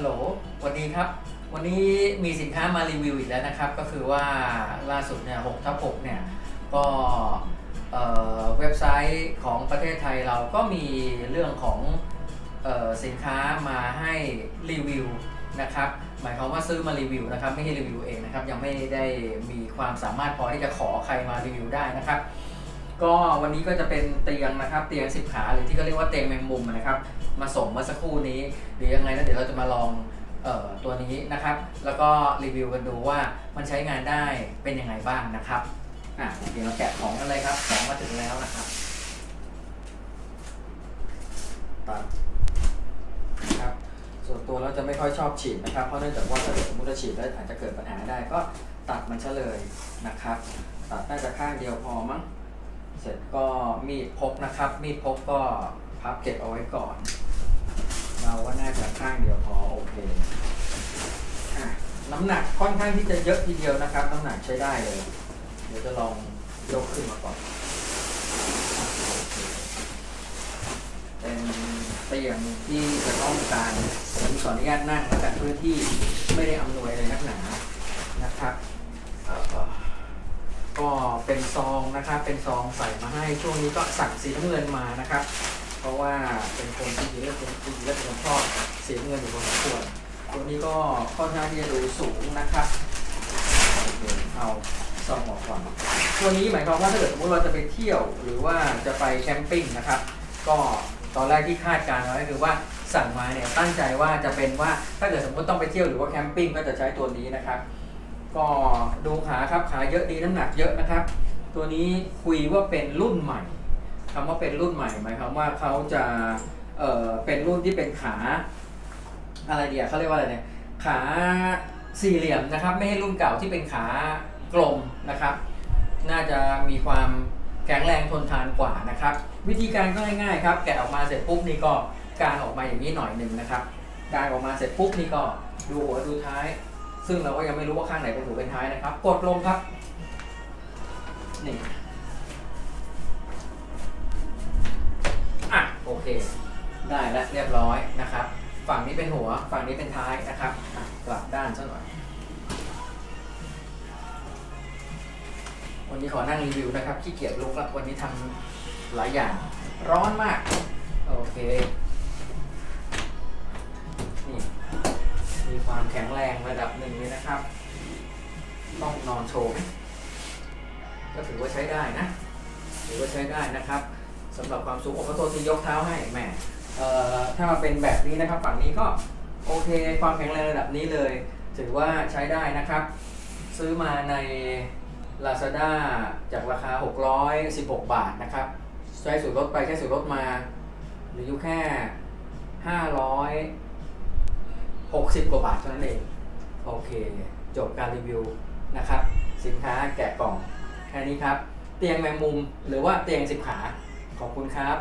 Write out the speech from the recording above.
ฮัลโหลสวัสดีครับ วันนี้มีสินค้ามารีวิวอีกแล้วนะครับ ก็คือว่าล่าสุดเนี่ย6ทับ6เนี่ย ก็เว็บไซต์ของประเทศไทยเราก็มีเรื่องของออสินค้ามาให้รีวิวนะครับ หมายความว่าซื้อมารีวิวนะครับ ไม่ให้รีวิวเองนะครับ ยังไม่ได้มีความสามารถพอที่จะขอใครมารีวิวได้นะครับ ก็วันนี้ก็จะเป็นเตียงนะครับเตียงสิบขาหรือที่เขาเรียกว่าเตียงแมงมุมนะครับ มาส่งเมื่อสักครู่นี้ หรือยังไงนะเดี๋ยวเราจะมาลองเอ่อตัวนี้นะครับ แล้วก็รีวิวกันดูว่ามันใช้งานได้เป็นยังไงบ้างนะครับอะเดี๋ยวเราแกะของกันเลยครับของมาถึงแล้วนะครับตัดนะครับส่วนตัวเราจะไม่ค่อยชอบฉีดนะครับ เพราะเนื่องจากว่าถ้าเกิดสมมติเราฉีดแล้วอาจจะเกิดปัญหาได้ก็ตัดมันซะเลยนะครับ ตัดน่าจะข้างเดียวพอมั้ง เสร็จก็มีดพกนะครับ มีดพกก็พับเก็บเอาไว้ก่อน เราว่าน่าจะข้างเดียวพอโอเคอะน้ำหนักค่อนข้างที่จะเยอะทีเดียวนะครับ น้ำหนักใช้ได้เลย เดี๋ยวจะลองยกขึ้นมาก่อน เป็นเตียงที่จะต้องการผมขออนุญาตนั่งแล้วกันพื้นที่ไม่ได้อำนวยเลยนักหนานะครับเอ่อ ก็ เป็นซองนะครับ เป็นซองใส่มาให้ช่วงนี้ก็สั่งสีน้ำเงินมานะครับ เพราะว่าเป็นคนที่เลือกเป็นที่เลือกเป็นคนชอบสีน้ำเงินอยู่พอสมควรตัวนี้ก็ค่อนข้างที่จะดูสูงนะครับเคเอาซองออกก่อนตัวนี้หมายความว่าถ้าเกิดสมมติเราจะไปเที่ยวหรือว่าจะไปแคมปิ้งนะครับ ก็ตอนแรกที่คาดการณ์ไว้คือว่าสั่งมาเนี่ยตั้งใจว่าจะเป็นว่าถ้าเกิดสมมติต้องไปเที่ยวหรือว่าแคมปิ้งก็จะใช้ตัวนี้นะครับ ก็ดูขาครับขาเยอะดีน้ำหนักเยอะนะครับ ตัวนี้คุยว่าเป็นรุ่นใหม่คำว่าเป็นรุ่นใหม่หมายความว่าเขาจะเอ่อเป็นรุ่นที่เป็นขา อะไรเดียเขาเรียกว่าอะไรเนี่ยขาสี่เหลี่ยมนะครับ ไม่ให้รุ่นเก่าที่เป็นขากลมนะครับ น่าจะมีความแข็งแรงทนทานกว่านะครับ วิธีการก็ง่ายๆครับ แกะออกมาเสร็จปุ๊บนี่ก็กางออกมาอย่างนี้หน่อยหนึ่งนะครับกางออกมาเสร็จปุ๊บนี่ก็ดูหัวดูท้าย ซึ่งเราก็ยังไม่รู้ว่าข้างไหนเป็นหัวเป็นท้ายนะครับ กดลงครับ นี่ อะ โอเค ได้แล้วเรียบร้อยนะครับ ฝั่งนี้เป็นหัว ฝั่งนี้เป็นท้ายนะครับอะกลับด้านซะหน่อย วันนี้ขอนั่งรีวิวนะครับ ขี้เกียจลุกแล้ววันนี้ทำหลายอย่าง ร้อนมาก โอเค โชว์ก็ถือว่าใช้ได้นะ ถือว่าใช้ได้นะครับสำหรับความสูงโอ้ขอโทษที่ยกเท้าให้แหมเอ่อถ้ามาเป็นแบบนี้นะครับ ฝั่งนี้ก็โอเคความแข็งแรงระดับนี้เลย ถือว่าใช้ได้นะครับ ซื้อมาใน Lazada จากราคา 616 บาทนะครับใช้สูตรลดไปใช้สูตรลดมาหรืออยู่แค่500 60 กว่าบาทเท่านั้นเอง โอเค จบการรีวิวนะครับ สินค้าแกะกล่องแค่นี้ครับ เตียงแมงมุมหรือว่าเตียงสิบขาขอบคุณครับ